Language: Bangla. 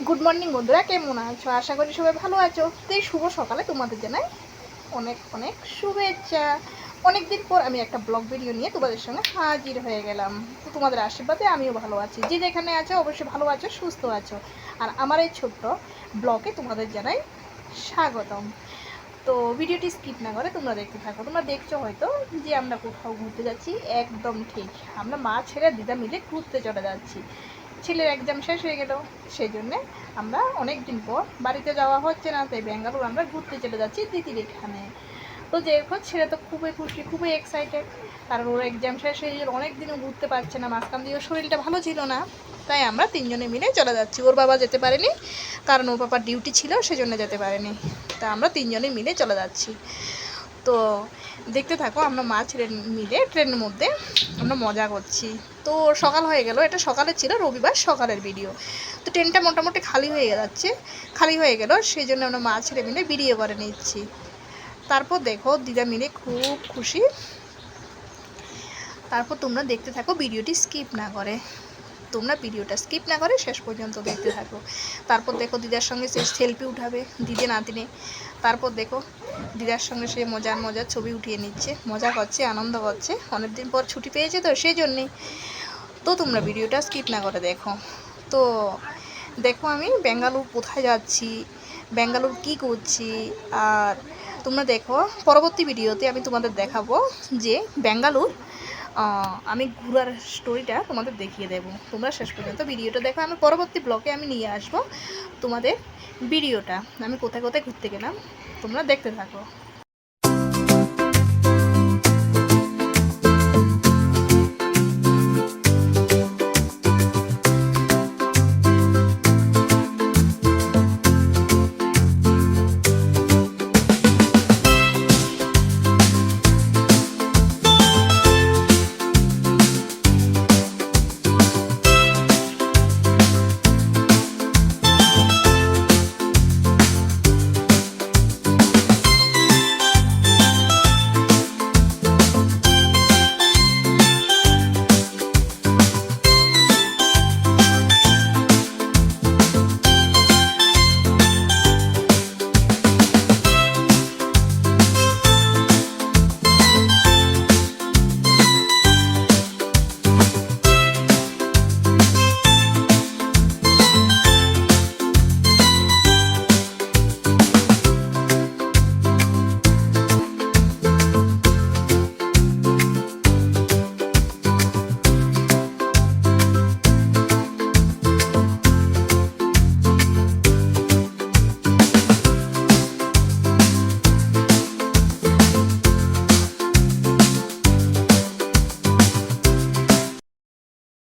গুড মর্নিং বন্ধুরা, কেমন আছো? আশা করি সবাই ভালো আছো। তো এই শুভ সকালে তোমাদের জানাই অনেক অনেক শুভেচ্ছা। অনেক দিন পর আমি একটা ব্লগ ভিডিও নিয়ে তোমাদের সঙ্গে হাজির হয়ে গেলাম। তো তোমাদের আশীর্বাদে আমিও ভালো আছি। যে যেখানে আছো, অবশ্যই ভালো আছো, সুস্থ আছো। আর আমার এই ছোট্ট ব্লগে তোমাদের জানাই স্বাগতম। তো ভিডিওটি স্কিপ না করে তোমরা দেখতে থাকো। তোমরা দেখছ হয়তো যে আমরা কোথাও ঘুরতে যাচ্ছি, একদম ঠিক। আমরা মা ছেড়ে দিদা মিলে ঘুরতে চলে যাচ্ছি। ছেলের এক্সাম শেষ হয়ে গেল, সেই জন্যে আমরা অনেক দিন পর বাড়িতে যাওয়া হচ্ছে না, তাই ব্যাঙ্গালোর আমরা ঘুরতে চলে যাচ্ছি দিদির এখানে। তো যে এখন ছেলে তো খুবই খুশি, খুবই এক্সাইটেড কারণ ওর এক্সাম শেষ হয়ে গেল অনেক দিনও ঘুরতে পারছে না, মাঝখান দিয়ে ওর শরীরটা ভালো ছিল না, তাই আমরা তিনজনে মিলে চলে যাচ্ছি। ওর বাবা যেতে পারেনি, কারণ ওর বাবার ডিউটি ছিল, সেজন্য যেতে পারেনি। তা আমরা তিনজনে মিলে চলে যাচ্ছি। তো দেখতে থাকো, আমরা মা ছেলে মিলে ট্রেনের মধ্যে আমরা মজা করছি। তো সকাল হয়ে গেল, এটা সকালে ছিল, রবিবার সকালের ভিডিও তো ট্রেনটা মোটামুটি খালি হয়ে যাচ্ছে, খালি হয়ে গেল, সেই জন্য আমরা মা ছেলে মিলে ভিডিও করে নিচ্ছি। তারপর দেখো, দিদা মিলে খুব খুশি। তারপর তোমরা দেখতে থাকো ভিডিওটি স্কিপ না করে। তোমরা ভিডিওটা স্কিপ না করে শেষ পর্যন্ত দেখতে থাকো। তারপর দেখো দিদার সঙ্গে সে সেলফি উঠাবে দিদি নাতিনে। তারপর দেখো দিদার সঙ্গে সে মজার মজার ছবি উঠিয়ে নিচ্ছে। মজা করছে, আনন্দ করছে। অনেকদিন পর ছুটি পেয়েছে তো সেই জন্যেই তো তোমরা ভিডিওটা স্কিপ না করে দেখো। তো দেখো আমি বেঙ্গালুর কোথায় যাচ্ছি, বেঙ্গালুর কি করছি, আর তোমরা দেখো পরবর্তী ভিডিওতে আমি তোমাদের দেখাবো যে বেঙ্গালুর আমি ঘুরার স্টোরিটা তোমাদের দেখিয়ে দেবো। তোমরা শেষ পর্যন্ত ভিডিওটা দেখো। আমি পরবর্তী ব্লকে আমি নিয়ে আসব তোমাদের ভিডিওটা। আমি কোথায় কোথায় ঘুরতে গেলাম, তোমরা দেখতে থাকো।